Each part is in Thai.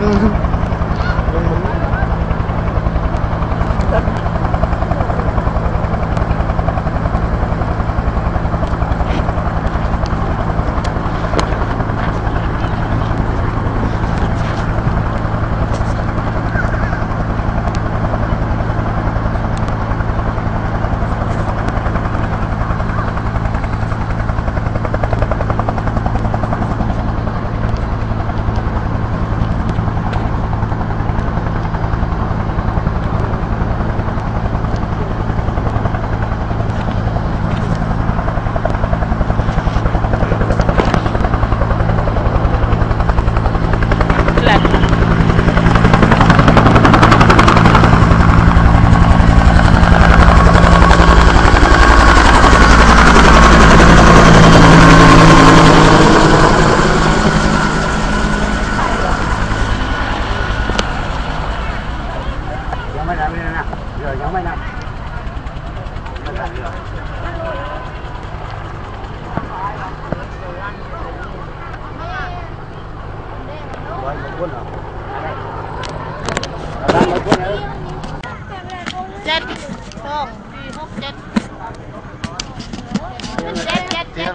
Mm-hmm.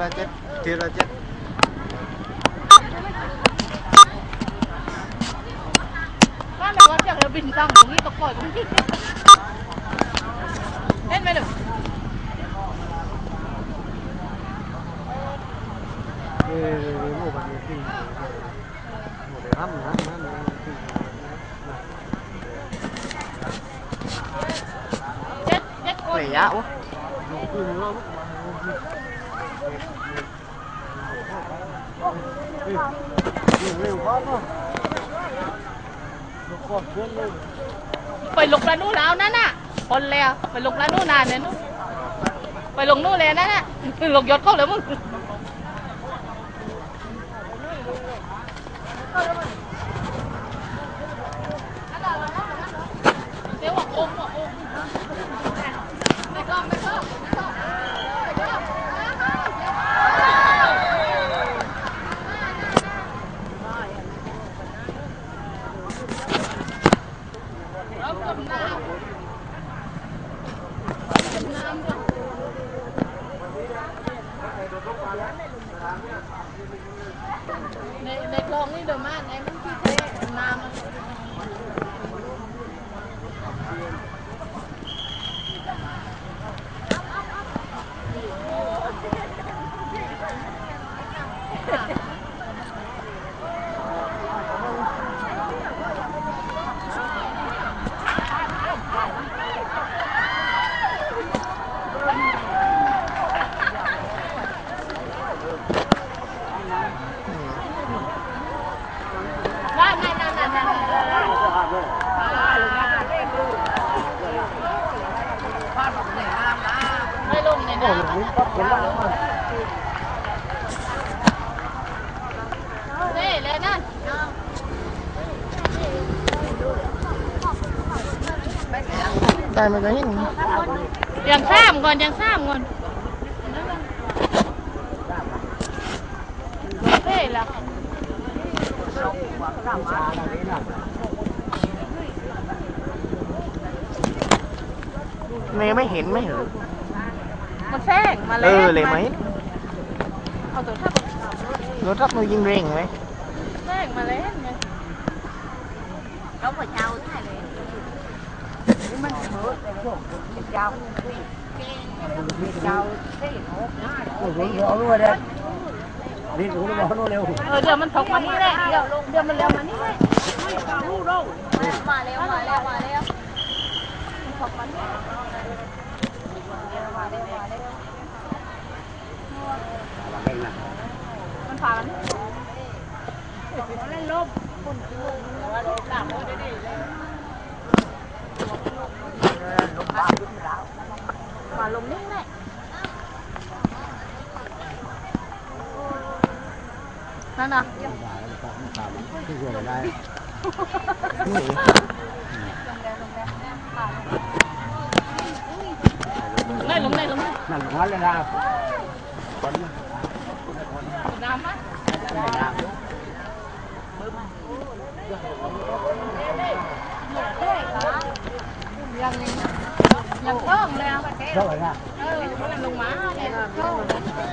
ละเจ็ดทีละเจ็ดบ้านเราก็จากเราบินตั้งตรงนี้ตะกอยตรงนี้เล่น ไปยะวะหลูกมาเร็วๆก่อนเนาะลูกก่อนเพื่อนเลยไปลงปลานู่นแล้วนั่นน่ะคนแล้วไปลงปลานู่นนานเนี่ยนู่นไปลงนู่นเลยนั่นน่ะลงยศเข้าเลยมึงเดี๋ยวว่าองค์ว่าองค์ไม่ต้องไม่ต้องไม่ต้องไม่ต้องเอากำน้ำกำน้ำก่อน ในในคลองนี่เดิมมาไอ้มันที่เทน้ำมันนนั่นนั่นนั่นนั่นไม่ลงในน้ำนี่เลยนั่น ได้ไหมกันนี่ยังซ้ำก่อนยังซ้ำก่อนเฮ้ยล่ะเนไม่เห็นไม่เหรอมันแซงมาเอแล้วอเลยไหมเอาตัวทับรถทับมือยิงเร่งไหมแซงมาแล้วไง Đúng rồi nhau thế này này Nhưng mình hứa để xuống Mình trao Mình trao Thế thì hốt nó โอ้โหเอาด้วยเด้นี่รู้แล้วบอกโน่เร็วเออเดี๋ยวมันถกมานี่แหละเดี๋ยวเดี๋ยวมันเร็วมานี่แหละ Mà leo mà leo mà leo ถกมานี่ Leo mà leo mà leo มันผ่ามันเล่นลมมาลมนิ่งแหละนั่นน่ะ ที่หัวได้ เล่นลงเล่นลงนั่นหัวเลยนะคนน้ำมั้ยไม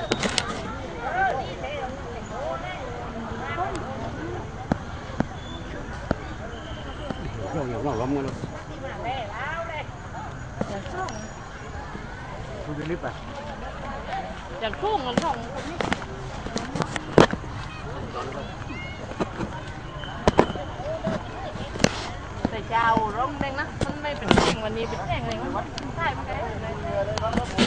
่ ได้ยังยังเพิ่มแล้วเท่าไหร่นะเออมันลงมาเนี่ยเพิ่มเท่าอย่างเราล้มกันคุณจะรีบไปอย่างทุ่งมันของแต่เจ้าร่มแดงนะ มันไม่เป็นแดงวันนี้เป็นแดงเลยมันใช่มั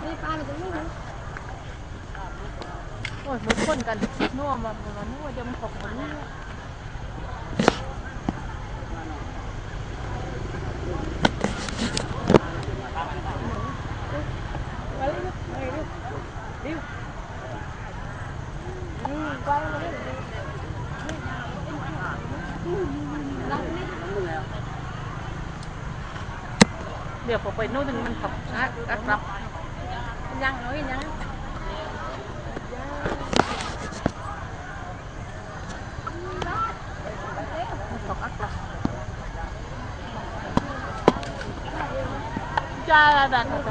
นแดงเลยโอ้ยมันคนกันนัวมามันนัวจะมันขบมันนี่เดี๋ยวผมไปนู่นนึงมันขับช้าอักรับ ยังน้อยยังขับอักรับจ้าละดันลูก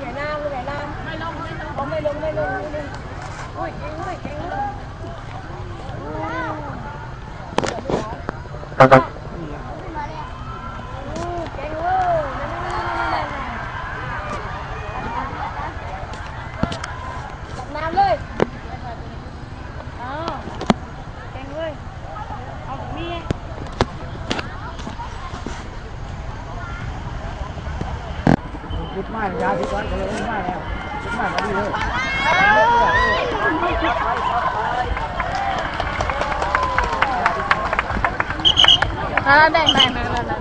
ใหญ่น้ำลูกใหญ่น้ำไม่ลงไม่ลงไม่ลงไม่ลงไม่ลงโอ้ยเก่งเลยเก่งเลยเก่งเลยน้ำเลยอ๋อเก่งเลยเอาเมีย คิดมากยาคิดวันก็เลยไม่มาแล้วคิดมากก็ดีเลยอ่าได้ได้ได้ได้ได้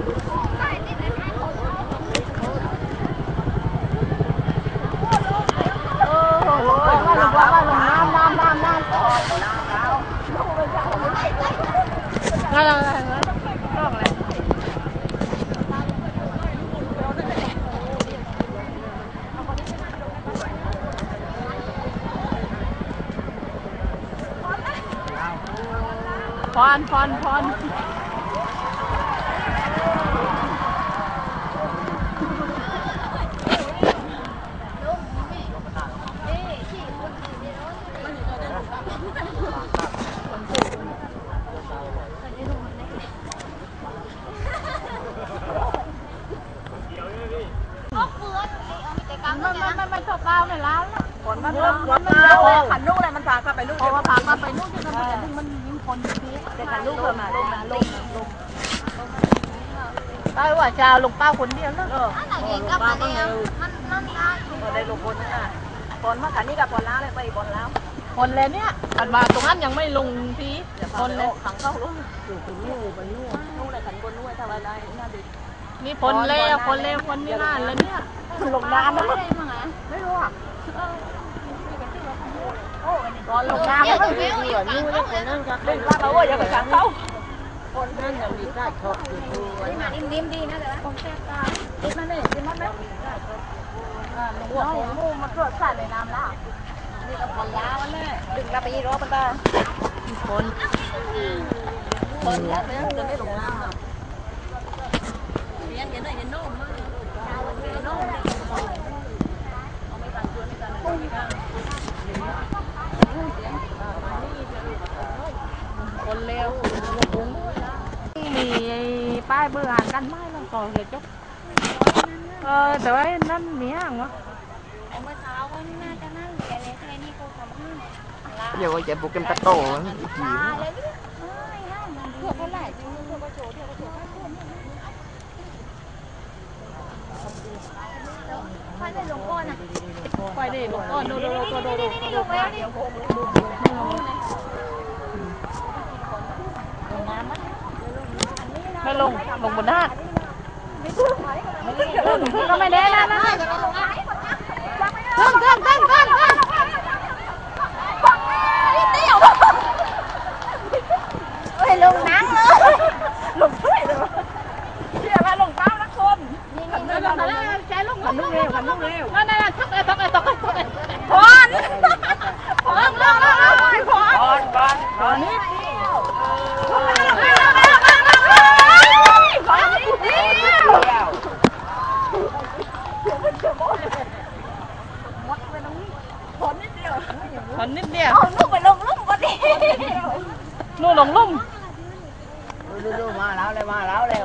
โอ้โหว่าลงว่าลงน้ำน้ำน้ำน้ำนั่นนั่นนั่นนั่น พรพรพรมันมันมันมันชอบเปล่าในร้านละฝนมันมันมันมันเยอะเลย ขันลูกอะไรมันพากลับไปลูก เพราะว่าพามาไปนู่นที่มันมันมันยิ่งคนอยู่ที่ แต่ขันลูกเพิ่มมาลงมาลงลง ได้ว่าจะลงเป้าคนเดียวแล้วเออลูกบ้านก็เร็วได้ลูกคนอะบอลมาขันนี่กับบอลล้าเลยไปบอลแล้วคนเลยเนี่ยขันมาตรงนั้นยังไม่ลงทีคนเลยขังเข้าลูกนู่นเลยขันบนนู่นทำอะไรน่าดีนี่คนเลวคนเลวคนนี่น่านเลยเนี่ยลงน้ำนะไม่รู้อะบอลลงน้ำไม่ดีเหมือนนู่นเลยคนนั่งกันเล่นว่าเราว่าอย่าไปขังเขาคนนั่งยัง มีได้ชอบอยู่นี่มานิ่มๆดีนะแต่ว่าคนแซ่ตาดิมาเนี่ดิ้นมาไหมหัวงูมันตรวจสารในน้ำแล้วนี่ก็บอลล้าวเลยดึงกลับไปยี่รอบมันตาคนคนแล้วเนี่ยจะไม่ลงน้ำหรอกเรียนกันหน่อยเรียนโน้มมากเรียนโน้มเอาไม่ตันตัวไม่ตันไม่ตันเลวมี ป้ายเบื่ออ่านกันไม่แล้วก็เลยจบเออแต่ว่านั่นมีอ่างวะเอาเมื่อเช้าก็น่าจะนั่งเรียนในแค่นี้กูทำให้เดี๋ยวจะบุกกันตะโตอีกทีลาเลยดิไม่ห้ามมันเพื่อเขาหลายจริงเพื่อเขาโชว์เพื่อเขาโชว์ค่อยได้ลงก้อนอะไปดิลงก้อนดูดูดูดูดู นี่ลงไปนี่ลงน้ำมั้ยไม่ลงลงบนหน้าก็ไม่ได้นะนะขึ้นขึ้นขึ้นขึ้นขึ้นเฮ้ยลงน้ำเลยลงช่วยเลยเชื่อว่าลงเป้าละคนนี่นี่นั่นนั่นนั่นใจลงขันลูกเร็วขันลูกเร็วนั่นนั่นทักเอ้ทักเอ้ทัก นู่นหลงลุ่มมาแล้วเลยมาแล้วเลย